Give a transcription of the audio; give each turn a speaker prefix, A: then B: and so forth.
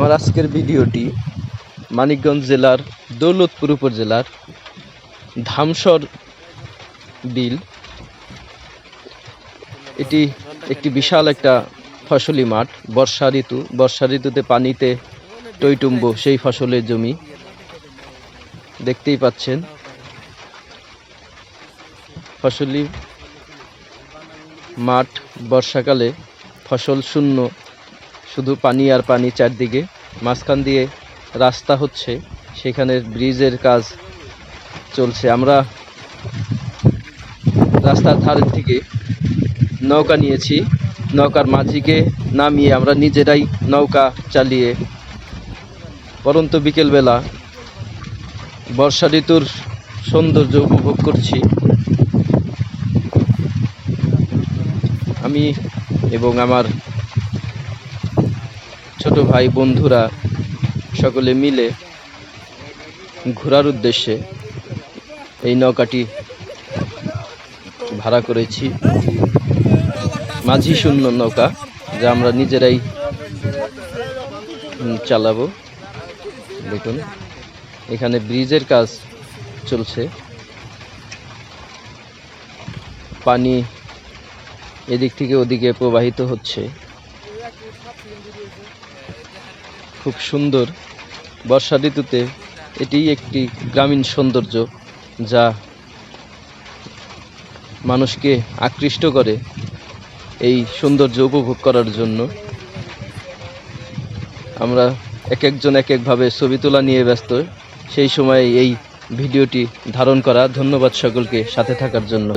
A: আমার আজকের ভিডিওটি মানিকগঞ্জ জেলার দৌলতপুর উপজেলার ধামসর বিল। এটি একটি বিশাল একটা ফসলি মাঠ। বর্ষা ঋতু, বর্ষা ঋতুতে পানিতে টইটুম্ব সেই ফসলের জমি। দেখতেই পাচ্ছেন। ফসলি মাঠ বর্ষাকালে ফসল শূন্য শুধু পানি আর পানি চারদিকে, মাঝখান দিয়ে রাস্তা হচ্ছে, সেখানে ব্রিজের কাজ চলছে। আমরা রাস্তার ধারের থেকে নৌকা নিয়েছি। নৌকার মাঝিকে নামিয়ে আমরা নিজেরাই নৌকা চালিয়ে, পরন্ত বিকেলবেলা বর্ষা ঋতুর সৌন্দর্য উপভোগ করছি। আমি এবং আমার ছোট ভাই বন্ধুরা সকলে মিলে ঘোরার উদ্দেশ্যে এই নৌকাটি ভাড়া করেছি। মাঝি শূন্য নৌকা যা আমরা নিজেরাই চালাবো। দেখুন, এখানে ব্রিজের কাজ চলছে। পানি এদিক থেকে ওদিকে প্রবাহিত হচ্ছে। খুব সুন্দর। বর্ষা ঋতুতে এটি একটি গ্রামীণ সৌন্দর্য যা মানুষকে আকৃষ্ট করে এই সৌন্দর্য উপভোগ করার জন্য। আমরা এক একজন এক একভাবে ছবি তোলা নিয়ে ব্যস্ত। সেই সময় এই ভিডিওটি ধারণ করা ধন্যবাদ সকলকে সাথে থাকার জন্য।